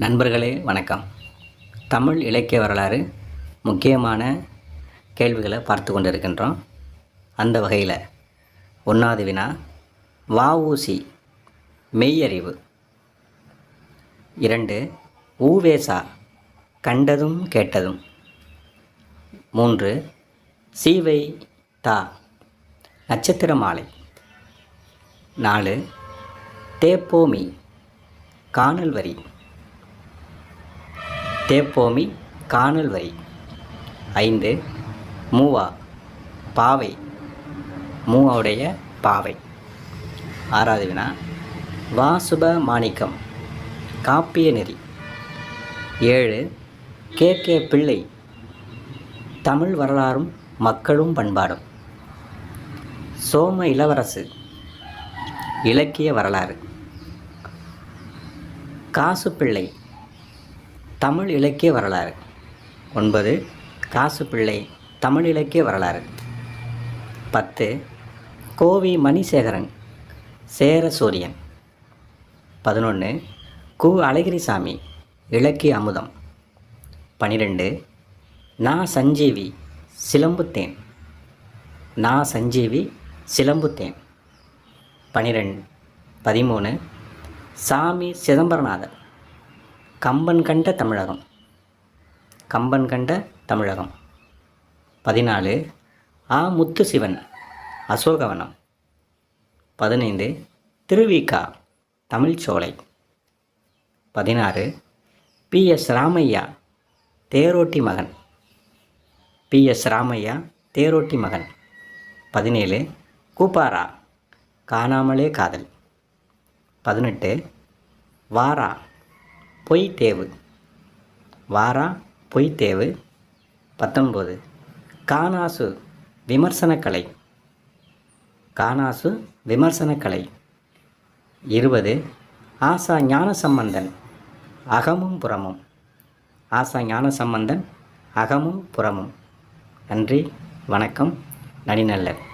நண்பர்களே வணக்கம். தமிழ் இலக்கிய வரலாறு முக்கியமான கேள்விகளை பார்த்து கொண்டிருக்கின்றோம். அந்த வகையில் ஒன்றாவது வினா வஉசி மெய்யறிவு. இரண்டு ஊவேசா கண்டதும் கேட்டதும். மூன்று சீவை தா நட்சத்திர மாலை. நாலு தேப்போமி காணல் வரி. தேப்போமி காணல் வரி. ஐந்து மூவா பாவை. மூவாவுடைய பாவை. ஆறாவது வினா வாசுப மாணிக்கம் காப்பிய நெறி. ஏழு கே. கே. பிள்ளை தமிழ் வரலாறும் மக்களும் பண்பாடும். சோம இளவரசு இலக்கிய வரலாறு. காசு பிள்ளை தமிழ் இலக்கிய வரலாறு. ஒன்பது காசு பிள்ளை தமிழ் இலக்கிய வரலாறு. பத்து கோவி மணிசேகரன் சேர சூரியன் பதினொன்று கு. அழகிரிசாமி இலக்கிய அமுதம். பனிரெண்டு நா. சஞ்சீவி சிலம்புத்தேன். நா. சஞ்சீவி சிலம்புத்தேன். பனிரெண்டு பதிமூணு சாமி சிதம்பரநாதன் கம்பன் கண்ட தமிழகம். கம்பன் கண்ட தமிழகம். பதினாலு ஆ முத்து சிவன் அசோகவனம். பதினைந்து திருவிகா தமிழ்ச்சோலை. பதினாறு பி எஸ் ராமையா தேரோட்டி மகன். பி எஸ் ராமையா தேரோட்டி மகன். பதினேழு கூப்பாரா காணாமலே காதல். பதினெட்டு வாரா பொய் தேவு வாரா பொய் தேவு பத்தொன்பது. கானாசு விமர்சனக்கலை. கானாசு விமர்சனக்கலை. இருபது. ஆசா ஞானசம்பந்தன் அகமும் புறமும். ஆசா ஞான சம்பந்தன் அகமும் புறமும். நன்றி வணக்கம் நனிநல்லர்